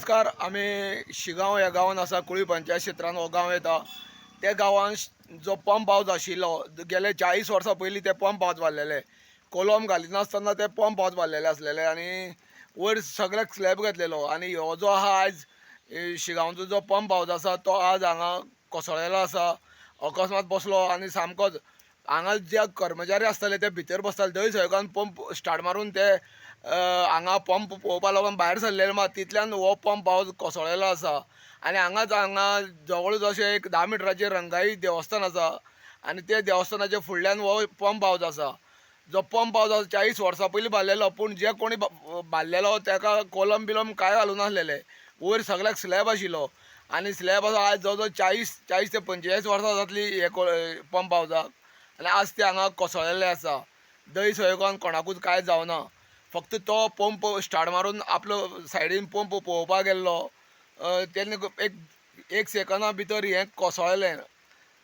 नमस्कार आम्ही शिगांव ह्या गांवांत आसा कुळी पंचायत क्षेत्रांत हो गांव येता त्या गांवांत जो पंप हावज आशिल्लो गेले चाळीस वर्सां पयलीं ते पंप हावज बांदलेले कोलम घालिनासतना ते पंप हावज बांदलेले आसलेले आनी वयर सगळ्याक स्लॅब घातलेलो आनी हो जो आहा आयज शिगांवचो जो पंप हावज आसा तो आज हांगा कोसळ्ळेलो आसा अकस्मात बसलो आनी सामकोच हांगा जे कर्मचारी आसताले ते भितर बसताले. थंय सगळ्यान पंप स्टार्ट मारून ते हांगा पंप पळोवपा लागून भायर सरलेले मात तितल्यान हो पंप हावज कोसळ्ळेलो आसा. आनी हांगाच हांगा जवळ अशें एक धा मिटराचेर रंगाई देवस्थान आसा आनी ते देवस्थानाच्या फुडल्यान हो पंप हावज आसा जो पंप हावज आसा चाळीस वर्सां पयलीं बांदलेलो पूण जे कोणी बांदलेलो ताका कोलम बिलम कांय घालूं नासलेले वयर सगळ्याक स्लॅब आशिल्लो. आनी स्लॅब आसा आयज जवळ जवळ चाळीस चाळीस ते पंचेचाळीस वर्सां जातली हे को- पंप हावजाक आनी आज ते हांगा कोसळ्ळेले आसा. दय सयगोन कोणाकूच कांय जावना. फक्त तो पंप स्टार्ट मारून आपलो सायडीन पंप पळोवपाक गेल्लो. तेन्ना एक एक सेकंदा भितर हें कोसळ्ळें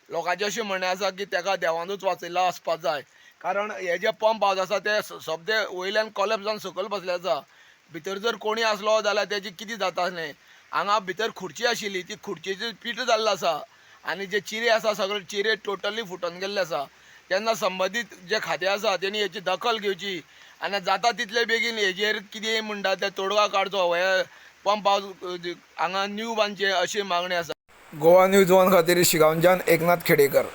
लोकांचें अशें म्हणणें आसा की ताका देवानूच वाचिल्लो आसपाक जाय. कारण हे जे पंप हावज आसा ते स- वयल्यान कॉलेप जावन सकयल बसले आसा. भितर जर कोणी आसलो जाल्यार तेजी कितें जातालें हांगा भितर खुर्ची आशिल्ली. ती खुर्चीची पीठ जाल्लो आसा. आनी जे चिरे आसा सगळे चिरे टोटली फुटोन गेल्ले आसा. तेन्ना संबंदीत जे खातें आसा तेणी हेची दखल घेवची. आनी जाता तितले बेगीन हेजेर कितें म्हणटा ते तोडगा काडचो हे पंप हावज हांगा न्यू बांदचे अशी मागणी आसा गोवा न्यूज वन खातीर शिगांवच्यान एकनाथ खेडेकर.